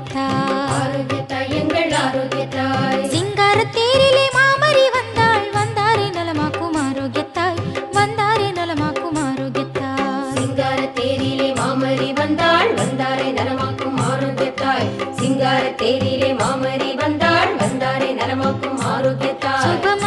ஆரோக்கியத்தாய். ஆரோக்கியத்தாய் எங்கள் ஆரோக்கியத்தாய். சிங்கார தேரிலே மாமரி வந்தாள் வந்தாரே நலமாக்கும் ஆரோக்கியத்தாய். வந்தாரே நலமாக்கும் ஆரோக்கியத்தாய். சிங்கார தேரிலே மாமரி வந்தாள் வந்தாரே நலமாக்கும் ஆரோக்கியத்தாய். சிங்கார தேரிலே மாமரி வந்தாள் வந்தாரே நலமாக்கும் ஆரோக்கியத்தாய்.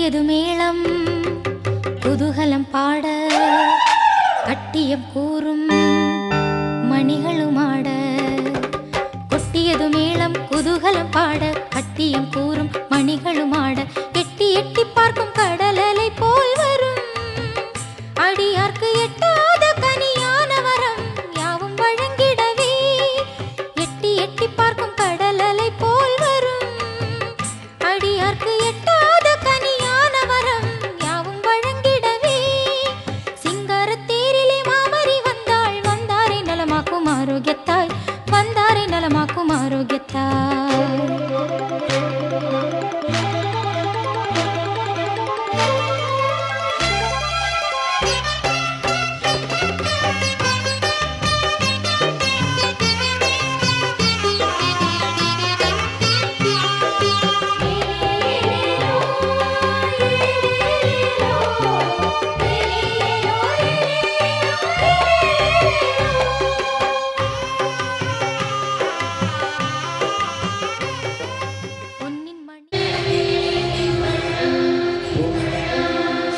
கட்டியது மேளம் குதூகலம் பாட கட்டியம் கூறும் மணிகளும் ஆட. கொட்டியது மேளம் குதூகலம் பாட கட்டியம் கூறும் மணிகளும் ஆட. எட்டி எட்டி பார்க்கும் கடலலை போல் வரும். அடியார்க்கு எட்டாத கனியான வரம் யாவும் வழங்கிடவே. எட்டி எட்டி பார்க்கும் கடலலை போல் வரும். அடியார்க்கு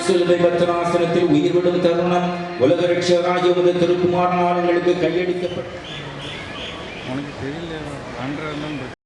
சிலுவை பத்ராசனத்தில் உயிர்விடும் தருணம். உலக ரட்சகராகிய உமது திருக்குமார் எங்களுக்கு கையளிக்கப்பட்ட. உனக்கு தெரியல